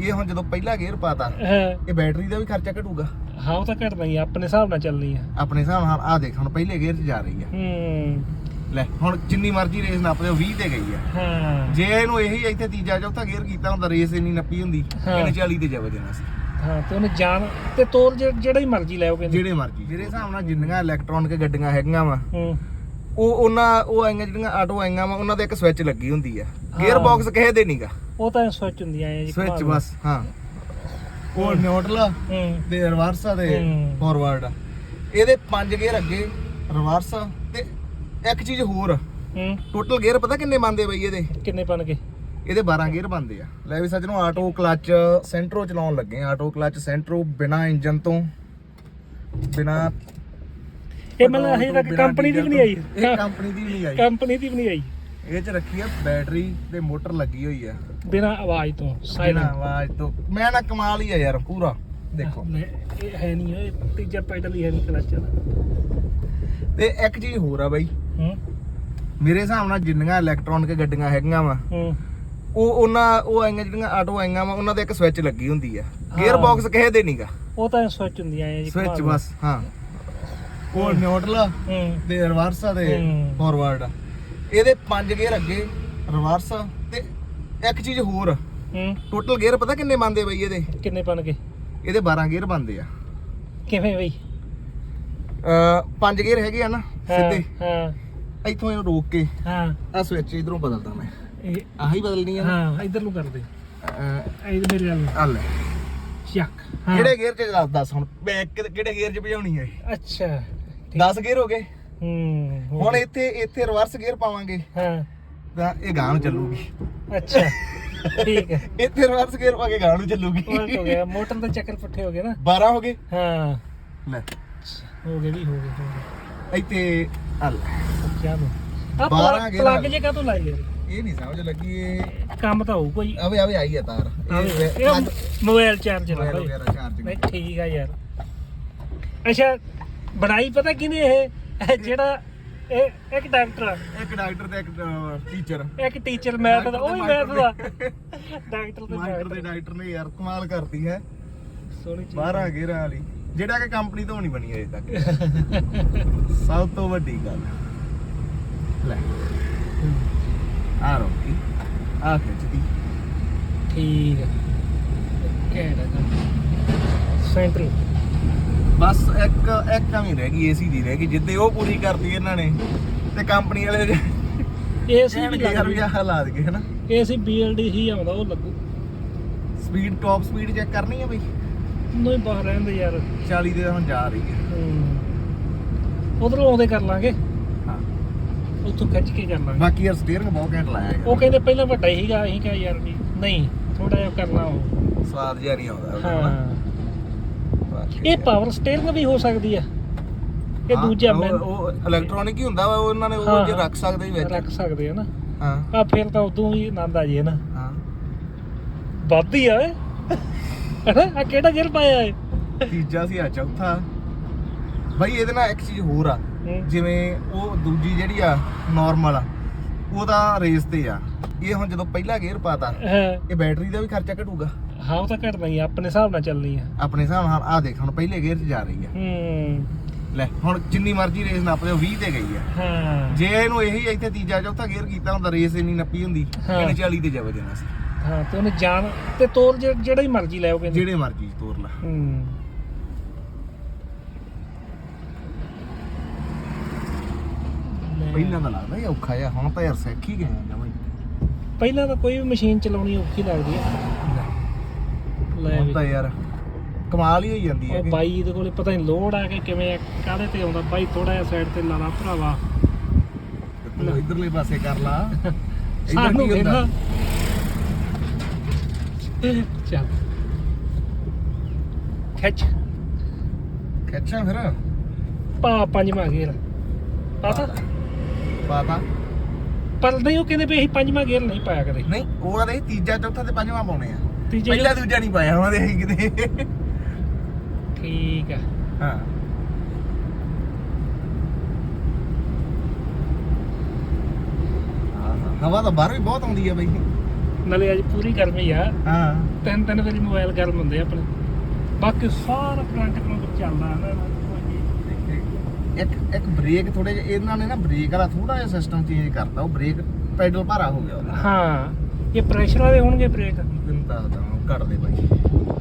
ਇਹ ਹੁਣ ਜਦੋਂ ਪਹਿਲਾ ਗੇਅਰ ਪਾਤਾ ਹਾਂ। ਇਹ ਬੈਟਰੀ ਦਾ ਵੀ ਖਰਚਾ ਘਟੂਗਾ। ਹਾਂ ਉਹ ਤਾਂ ਘਟਦਾ ਹੀ ਆ, ਆਪਣੇ ਹਿਸਾਬ ਨਾਲ ਚੱਲਣੀ ਆ। ਆਪਣੇ ਹਿਸਾਬ ਨਾਲ ਆਹ ਦੇਖ ਹੁਣ ਪਹਿਲੇ ਗੇਅਰ 'ਚ ਜਾ ਰਹੀ ਆ। ਹੂੰ। ਲੈ ਹੁਣ ਜਿੰਨੀ ਮਰਜ਼ੀ ਰੇਸ ਨੱਪ ਦਿਓ 20 ਤੇ ਗਈ ਆ। ਹਾਂ। ਜੇ ਇਹਨੂੰ ਇਹੀ ਇੱਥੇ ਤੀਜਾ ਚੌਥਾ ਗੇਅਰ ਕੀਤਾ ਹੁੰਦਾ ਰੇਸ ਇੰਨੀ ਨੱਪੀ ਹੁੰਦੀ ਹਾਂ। ਇਹਨੇ 40 ਤੇ ਜਾ ਵਜਣਾ ਸੀ। ਹਾਂ ਤੇ ਉਹਨੇ ਜਾਨ ਤੇ ਤੋਰ ਜਿਹੜਾ ਹੀ ਮਰਜ਼ੀ ਲੈ ਉਹ ਕਹਿੰਦੇ ਜਿਹੜੇ ਮਰਜ਼ੀ ਜਿਹੜੇ ਹਿਸਾਬ ਨਾਲ ਜਿੰਨੀਆਂ ਇਲੈਕਟ੍ਰੋਨਿਕ ਗੱਡੀਆਂ ਹੈਗੀਆਂ ਵਾ ਹੂੰ। ਉਹ ਉਹਨਾਂ ਉਹ ਆਈਆਂ ਜਿਹੜੀਆਂ ਆਟੋ ਆਈਆਂ ਵਾ ਉਹਨਾਂ ਦੇ ਇੱਕ ਸਵਿਚ ਲੱਗੀ ਹੁੰਦੀ ਆ। ਗੇਅਰ ਹਾਂ। ਬਾਕਸ ਕਿਸੇ ਦੇ ਨਹੀਂਗਾ ਉਹ ਤਾਂ ਸਵਿਚ ਹੁੰਦੀਆਂ ਐ ਜੀ ਸਵਿਚ ਬਸ ਹਾਂ। ਉਹ ਨਿਊਟਰਲ ਆ ਹੂੰ। ਤੇ ਰਿਵਰਸ ਆ ਤੇ ਹੂੰ। ਫਾਰਵਰਡ ਆ ਇਹਦੇ ਪੰਜ ਗੇਅਰ ਅੱਗੇ ਰਿਵਰਸ ਤੇ ਇੱਕ ਚੀਜ਼ ਹੋਰ। ਹੂੰ। ਟੋਟਲ ਗੇਅਰ ਪਤਾ ਕਿੰਨੇ ਬੰਦੇ ਬਈ ਇਹਦੇ? ਕਿੰਨੇ ਬਣ ਗਏ? ਇਹਦੇ 12 ਗੇਅਰ ਬੰਦੇ ਆ। ਲੈ ਵੀ ਸੱਜਣੋ ਆਟੋ ਕਲਚ ਸੈਂਟਰੋ ਚਲਾਉਣ ਲੱਗੇ ਆ। ਆਟੋ ਕਲਚ ਸੈਂਟਰੋ ਬਿਨਾ ਇੰਜਨ ਤੋਂ ਬਿਨਾ ਇਹ ਮਤਲਬ ਹਜੇ ਤੱਕ ਕੰਪਨੀ ਦੀ ਵੀ ਨਹੀਂ ਆਈ। ਇਹ ਕੰਪਨੀ ਦੀ ਵੀ ਨਹੀਂ ਆਈ। ਕੰਪਨੀ ਦੀ ਵੀ ਨਹੀਂ ਆਈ। ਇਹ ਚ ਰੱਖੀ ਆ ਬੈਟਰੀ ਤੇ ਮੋਟਰ ਲੱਗੀ ਹੋਈ ਆ। ਬਿਨਾ ਆਵਾਜ਼ ਤੋਂ ਬਿਨਾ ਸਾਇਲੈਂਟ ਆਵਾਜ਼ ਤੋਂ। ਮੈਂ ਨਾ ਕਮਾਲ ਹੀ ਆ ਯਾਰ ਪੂਰਾ। ਦੇਖੋ। ਇਹ ਹੈ ਨਹੀਂ ਇਹ ਤੀਜਾ ਪੈਡਲ ਹੀ ਹੈ ਨਹੀਂ ਕਲਚ ਵਾਲਾ। ਤੇ ਇੱਕ ਚੀਜ਼ ਹੋਰ ਆ ਬਾਈ। ਹੂੰ। ਮੇਰੇ ਹਿਸਾਬ ਨਾਲ ਜਿੰਨੀਆਂ ਇਲੈਕਟ੍ਰੋਨਿਕ ਗੱਡੀਆਂ ਹੈਗੀਆਂ ਵਾ ਹੂੰ। ਉਹ ਉਹਨਾਂ ਉਹ ਆਈਆਂ ਜਿਹੜੀਆਂ ਆਟੋ ਆਈਆਂ ਵਾ ਉਹਨਾਂ ਦੇ ਇੱਕ ਸਵਿਚ ਲੱਗੀ ਹੁੰਦੀ ਆ। ਗੇਅਰ ਹਾਂ। ਬਾਕਸ ਕਿਸੇ ਦੇ ਨਹੀਂਗਾ ਉਹ ਤਾਂ ਸਵਿਚ ਹੁੰਦੀਆਂ ਐ ਜੀ ਸਵਿਚ ਬਸ ਹਾਂ। ਉਹ ਨਿਊਟਰਲ ਆ ਹੂੰ। ਤੇ ਰਿਵਰਸ ਆ ਤੇ ਹੂੰ। ਫਾਰਵਰਡ। ਆ ਇਹਦੇ ਪੰਜ ਗੇਅਰ ਅੱਗੇ ਰਿਵਰਸ ਆ ਤੇ ਇੱਕ ਚੀਜ਼ ਹੋਰ। ਹੂੰ। ਟੋਟਲ ਗੇਅਰ ਪਤਾ ਕਿੰਨੇ ਬੰਦੇ ਬਈ ਇਹਦੇ? ਕਿੰਨੇ ਬਣ ਗਏ? ਇਹਦੇ 12 ਗੇਅਰ ਬੰਦੇ ਆ। ਕਿਵੇਂ ਬਈ? ਅ ਪੰਜ ਗੇਅਰ ਹੈਗੇ ਆ ਨਾ ਹਾਂ, ਸਿੱਧੇ। ਹਾਂ। ਇੱਥੋਂ ਇਹਨੂੰ ਰੋਕ ਕੇ ਹਾਂ। ਆ ਸਵਿਚ ਇਧਰੋਂ ਬਦਲਦਾ ਮੈਂ। ਇਹ ਆਹੀ ਬਦਲਣੀ ਆ ਹਾਂ ਇਧਰ ਨੂੰ ਕਰਦੇ ਅ, ਇਹ ਮੇਰੇ ਵੱਲ ਆ ਲੈ। ਚੱਕ। ਹਾਂ। ਕਿਹੜੇ ਗੇਅਰ 'ਚ ਦੱਸ ਦੱਸ ਹੁਣ। ਮੈਂ ਕਿਹੜੇ ਗੇਅਰ 'ਚ ਭਜਾਉਣੀ ਹੈ ਅੱਛਾ। 10 ਗੇਅਰ ਹੋ ਗਏ। ਹੂੰ ਹੁਣ। ਇੱਥੇ ਇੱਥੇ ਰਿਵਰਸ ਗੇਅਰ ਪਾਵਾਂਗੇ। ਹਾਂ। ਤਾਂ ਇਹ ਗਾਂ ਨੂੰ ਚੱਲੂਗੀ। ਅੱਛਾ ਠੀਕ ਹੈ। ਇੱਥੇ ਰਿਵਰਸ ਗੇਅਰ ਪਾ ਕੇ ਗਾਂ ਨੂੰ ਚੱਲੂਗੀ। ਉਲਟ ਹੋ ਗਿਆ ਮੋਟਰ ਦੇ ਚੱਕਰ ਪੁੱਠੇ ਹੋ ਗਏ ਨਾ। 12 ਹੋ ਗਏ। ਹਾਂ। ਲੈ। ਹੋ ਗਏ ਵੀ ਹੋ ਗਏ ਹੋ ਗਏ। ਇੱਥੇ ਆ ਲੈ। ਕਿਆ ਨੂੰ ਆ ਬਾਰਾਂ ਗੇਅਰ ਪਲੱਗ ਜੇ ਕਾਹਤੋਂ ਲਾਈ ਯਾਰ ਇਹ ਨਹੀਂ ਸਮਝ ਲੱਗੀ ਇਹ। ਕੰਮ ਤਾਂ ਹੋਊ ਕੋਈ। ਆਵੇ ਆਵੇ ਆਈ ਆ ਤਾਰ। ਇਹ ਮੋਬਾਈਲ ਚਾਰਜਰ ਵਗੈਰਾ ਚਾਰਜ ਨਹੀਂ। ਠੀਕ ਆ ਯਾਰ। ਅੱਛਾ ਬਣਾਈ ਪਤਾ ਕਿਨੇ ਇਹ? ਇਹ ਜਿਹੜਾ ਇਹ ਇੱਕ ਡਾਕਟਰ ਆ। ਇੱਕ ਡਾਕਟਰ ਤੇ ਇੱਕ ਟੀਚਰ ਇੱਕ ਟੀਚਰ ਮੈਥ ਦਾ ਉਹ ਵੀ ਮੈਥ ਦਾ। ਡਾਕਟਰ ਤੇ ਮਾਸਟਰ ਦੇ। ਡਾਕਟਰ ਡਾਕਟਰ ਨੇ ਯਾਰ ਕਮਾਲ ਕਰਤੀ ਹੈ। ਸੋਹਣੀ ਚੀਜ਼ 12 ਗੇਰਾਂ ਵਾਲੀ। ਜਿਹੜਾ ਕਿ ਕੰਪਨੀ ਤੋਂ ਨਹੀਂ ਬਣੀ ਅਜੇ ਤੱਕ। ਸਭ ਤੋਂ ਵੱਡੀ ਗੱਲ। ਲੈ। ਆ ਰੋਕੀ ਆ ਖਿੱਚਦੀ ਠੀਕ ਹੈ। ਕਿਹੜਾ ਸੈਂਟਰ। ਬਸ ਇੱਕ ਇੱਕ ਕਮੀ ਰਹਿ ਗਈ ਏਸੀ ਦੀ ਰਹਿ ਗਈ ਜਿੱਦੇ ਉਹ ਪੂਰੀ ਕਰਤੀ ਇਹਨਾਂ ਨੇ ਤੇ ਕੰਪਨੀ ਵਾਲੇ ਏਸੀ ਵੀ ਯਾਰ ਵੀ ਲੱਗਦਾ ਆਹ ਲਾ ਦੇ ਹਨਾ? ਏਸੀ ਬੀਐਲਡੀ ਹੀ ਆਉਂਦਾ ਉਹ ਲੱਗੂ। ਸਪੀਡ ਟਾਪ ਸਪੀਡ ਚੈੱਕ ਕਰਨੀ ਹੈ ਬਈ? ਨਹੀਂ ਬਾਹਰ ਰਹਿੰਦੇ ਯਾਰ। 40 ਦੇ ਹੁਣ ਜਾ ਰਹੀ ਹੈ। ਉਧਰੋਂ ਆਉਂਦੇ ਕਰ ਲਾਂਗੇ। ਹਾਂ। ਉੱਥੋਂ ਖਿੱਚ ਕੇ ਕਰ ਲਾਂਗੇ। ਬਾਕੀ ਯਾਰ ਸਟੀਅਰਿੰਗ ਬਹੁਤ ਘੈਂਟ ਲਾਇਆ ਉਹ ਕਹਿੰਦੇ ਪਹਿਲਾਂ ਵੱਡਾ ਹੀਗਾ ਅਸੀਂ ਕਿਹਾ ਯਾਰ ਵੀ ਨਹੀਂ ਥੋੜਾ ਜਿਹਾ ਕਰਨਾ ਉਹ। ਸਵਾਦ ਜਿਹਾ ਨਹੀਂ ਆਉਂਦਾ। ਹਾਂ। ਇਹ ਪਾਵਰ ਸਟੀਅਰਿੰਗ ਵੀ ਹੋ ਸਕਦੀ ਆ ਇਹ ਦੂਜਾ ਮੈਂ ਉਹ ਇਲੈਕਟ੍ਰੋਨਿਕ ਹੀ ਹੁੰਦਾ ਵਾ ਉਹ ਉਹਨਾਂ ਨੇ ਉਹ ਜੇ। ਰੱਖ ਸਕਦੇ ਹੀ ਵਿੱਚ। ਰੱਖ ਸਕਦੇ ਆ ਨਾ। ਹਾਂ। ਆ ਫਿਰ ਤਾਂ ਉਦੋਂ ਵੀ ਆਨੰਦ ਆ ਜੇ ਨਾ। ਹਾਂ। ਵੱਧ ਹੀ ਆ ਹੈਨਾ ਆ ਕਿਹੜਾ ਗੇਅਰ ਪਾਇਆ ਏ ਤੀਜਾ ਸੀ ਆ ਚੌਥਾ। ਬਾਈ ਇਹਦੇ ਨਾਲ ਇੱਕ ਚੀਜ਼ ਹੋਰ ਆ। ਜਿਵੇਂ ਉਹ ਦੂਜੀ ਜਿਹੜੀ ਆ ਨਾਰਮਲ ਆ ਉਹਦਾ ਰੇਸ ਤੇ ਆ। ਇਹ ਹੁਣ ਜਦੋਂ ਪਹਿਲਾ ਗੇਅਰ ਪਾਤਾ ਇਹ ਬੈਟਰੀ ਦਾ ਵੀ ਖਰਚਾ ਘਟੂਗਾ। ਹਾਂ ਉਹ ਤਾਂ ਘਟਦਾ ਹੀ ਆ, ਆਪਣੇ ਹਿਸਾਬ ਨਾਲ ਚੱਲਣੀ ਆ। ਆਪਣੇ ਹਿਸਾਬ ਨਾਲ ਆ ਦੇਖ ਹੁਣ ਪਹਿਲੇ ਗੇਅਰ 'ਚ ਜਾ ਰਹੀ ਆ। ਹੂੰ। ਲੈ ਹੁਣ ਜਿੰਨੀ ਮਰਜ਼ੀ ਰੇਸ ਨੱਪ ਦਿਓ 20 ਤੇ ਗਈ ਆ। ਹਾਂ। ਜੇ ਇਹਨੂੰ ਇਹੀ ਇੱਥੇ ਤੀਜਾ ਚੌਥਾ ਗੇਅਰ ਕੀਤਾ ਹੁੰਦਾ ਰੇਸ ਇੰਨੀ ਨੱਪੀ ਹੁੰਦੀ ਹਾਂ। ਇਹਨੇ 40 ਤੇ ਜਾ ਵਜਣਾ ਸੀ। ਹਾਂ ਤੇ ਉਹਨੇ ਜਾਨ ਤੇ ਤੋਰ ਜਿ- ਜਿਹੜਾ ਹੀ ਮਰਜ਼ੀ ਲੈ ਉਹ ਕਹਿੰਦੇ। ਜਿਹੜੇ ਮਰਜ਼ੀ ਤੋਰ ਲਾ। ਹੂੰ। ਲੈ। ਪਹਿਲਾਂ ਤਾਂ ਲੱਗਦਾ ਇਹ ਔਖਾ ਜਿਹਾ ਹੁਣ ਤਾਂ ਯਾਰ ਸਿੱਖ ਹੀ ਗਏ ਆ ਜਮਾਂ ਹੀ। ਪਹਿਲਾਂ ਤਾਂ ਕੋਈ ਵੀ ਮਸ਼ੀਨ ਚਲਾਉਣੀ ਔਖੀ ਲੱਗਦੀ ਆ। ਲੈ ਹੁਣ ਵੀ। ਤਾਂ ਯਾਰ। ਕਮਾਲ ਹੀ ਹੋਈ ਜਾਂਦੀ ਹੈ ਉਹ ਬਾਈ ਦੇ ਕੋਲੇ ਪਤਾ ਨਹੀਂ ਲੋਡ ਆ ਕੇ ਕਿਵੇਂ ਆ, ਕਾਹਦੇ ਤੇ ਆਉਂਦਾ? ਬਾਈ ਥੋੜਾ ਜਿਹਾ ਸਾਈਡ ਤੇ ਲਾ ਲਾ ਭਰਾਵਾ। ਤੂੰ ਇਧਰਲੇ ਪਾਸੇ ਕਰ ਲਾ। ਇਧਰ ਸਾਨੂੰ ਕੀ ਹੁੰਦਾ? ਵੇਖਣਾ। ਚੱਲ। ਖਿੱਚ। ਖਿੱਚਾਂ ਫਿਰ। ਪਾ ਪੰਜਵਾਂ ਗੇਰ। ਪਤਾ ਪਾਤਾ ਪਰ ਨਹੀਂ ਉਹ ਕਹਿੰਦੇ ਵੀ ਅਸੀਂ ਪੰਜਵਾਂ ਗੇਰ ਨਹੀਂ ਪਾਇਆ ਕਦੇ। ਨਹੀਂ ਉਹ ਆਦੇ ਤੀਜਾ ਚੌਥਾ ਤੇ ਪੰਜਵਾਂ ਪਾਉਣੇ ਆ। ਤੀਜੇ ਪਹਿਲਾ ਦੂਜਾ ਨਹੀਂ ਪਾਇਆ ਉਹਨਾਂ ਦੇ ਅਸੀਂ ਕਿਤੇ। ਠੀਕ ਆ। ਹਾਂ। ਹਵਾ ਤਾਂ ਬਾਹਰ ਵੀ ਬਹੁਤ ਆਉਂਦੀ ਆ ਬਈ। ਨਾਲੇ ਅੱਜ ਪੂਰੀ ਗਰਮੀ ਆ। ਹਾਂ। ਤਿੰਨ ਤਿੰਨ ਵਾਰੀ ਮੋਬਾਈਲ ਗਰਮ ਹੁੰਦੇ ਆ ਆਪਣੇ। ਬਾਕੀ ਸਾਰਾ ਕਰੰਟ ਕਰੰਟ ਚੱਲਦਾ ਹੈ ਨਾ ਇੱਕ ਇੱਕ ਬ੍ਰੇਕ ਥੋੜੇ ਜਿਹਾ ਇਹਨਾਂ ਨੇ ਨਾ ਬ੍ਰੇਕ ਵਾਲਾ ਥੋੜਾ ਜਿਹਾ ਸਿਸਟਮ ਚੇਂਜ ਕਰਤਾ ਉਹ ਬ੍ਰੇਕ ਪੈਡਲ ਭਾਰਾ ਹੋ ਗਿਆ ਉਹਦਾ। ਹਾਂ। ਜੇ ਪ੍ਰੈਸ਼ਰ ਵਾਲੇ ਹੋਣਗੇ ਬ੍ਰੇਕ ਤੈਨੂੰ ਦੱਸਦਾ ਹਾਂ ਕੱਢ ਦੇ ਬਾਈ।